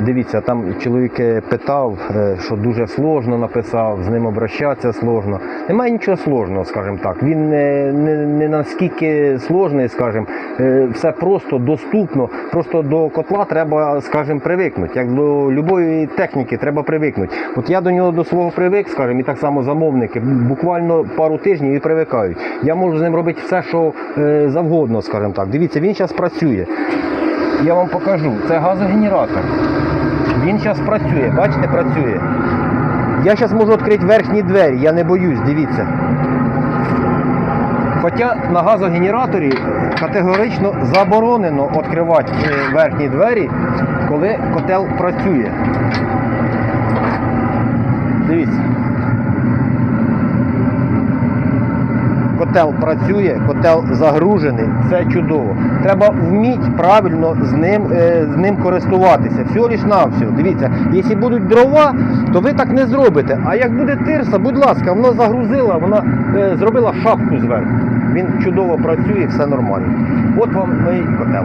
Дивіться, там чоловік е, питав, е, що дуже сложно написав, з ним обращатися сложно. Немає нічого сложного, скажімо так. Він не, не, не наскільки сложний, скажімо, е, все просто доступно. Просто до котла треба, скажімо, привикнути. Як до любої техніки треба привикнути. От я до нього до свого привик, скажімо, і так само замовники, буквально пару тижнів і привикають. Я можу з ним робити все, що завгодно, скажімо так. Дивіться, він зараз працює. Я вам покажу. Це газогенератор. Він зараз працює, бачите, працює. Я зараз можу відкрити верхні двері, я не боюсь, дивіться. Хоча на газогенераторі категорично заборонено відкривати е, верхні двері, коли котел працює. Дивіться. Котел працює, котел загружений, це чудово. Треба вміти правильно з ним, е, з ним користуватися. Всього лиш на всього. Дивіться, якщо будуть дрова, то ви так не зробите. А як буде тирса, будь ласка, вона загрузила, вона е, зробила шапку зверху. Він чудово працює, все нормально. От вам мій котел.